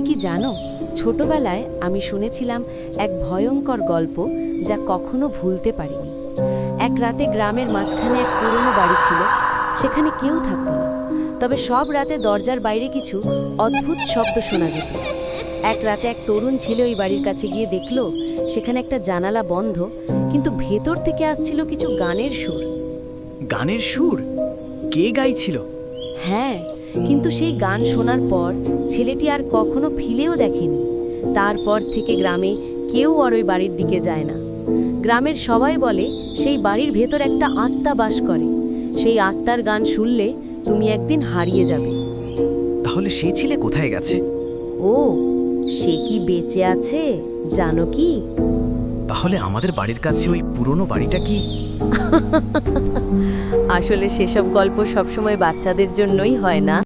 তুমি কি জানো ছোটবেলায় আমি শুনেছিলাম এক ভয়ঙ্কর গল্প যা কখনো ভুলতে পারিনি। এক রাতে গ্রামের মাঝখানে এক পুরনো বাড়ি ছিল সেখানে কেউ থাকতো না। তবে সব রাতে দরজার বাইরে কিছু অদ্ভুত শব্দ শোনা যেত। এক রাতে এক তরুণ ছেলে ওই বাড়ির কাছে গিয়ে দেখল সেখানে একটা জানালা বন্ধ কিন্তু ভেতর থেকে আসছিল কিছু গানের সুর। গানের সুর? কে গাইছিল? হ্যাঁ কিন্তু সেই গান শোনার পর ছেলেটি আর কখনো ফিলেও দেখেনি। তারপর থেকে গ্রামে কেউ আর ওই বাড়ির দিকে যায় না। গ্রামের সবাই বলে সেই বাড়ির ভেতর একটা আত্মা বাস করে। সেই আত্মার গান শুনলে তুমি একদিন হারিয়ে যাবে। তাহলে সেই ছেলে কোথায় গেছে? ও সে কি বেঁচে আছে জানো কি? তাহলে আমাদের বাড়ির কাছে ওই পুরনো বাড়িটা কি? আসলে সেসব গল্প সবসময় বাচ্চাদের জন্যই হয় না।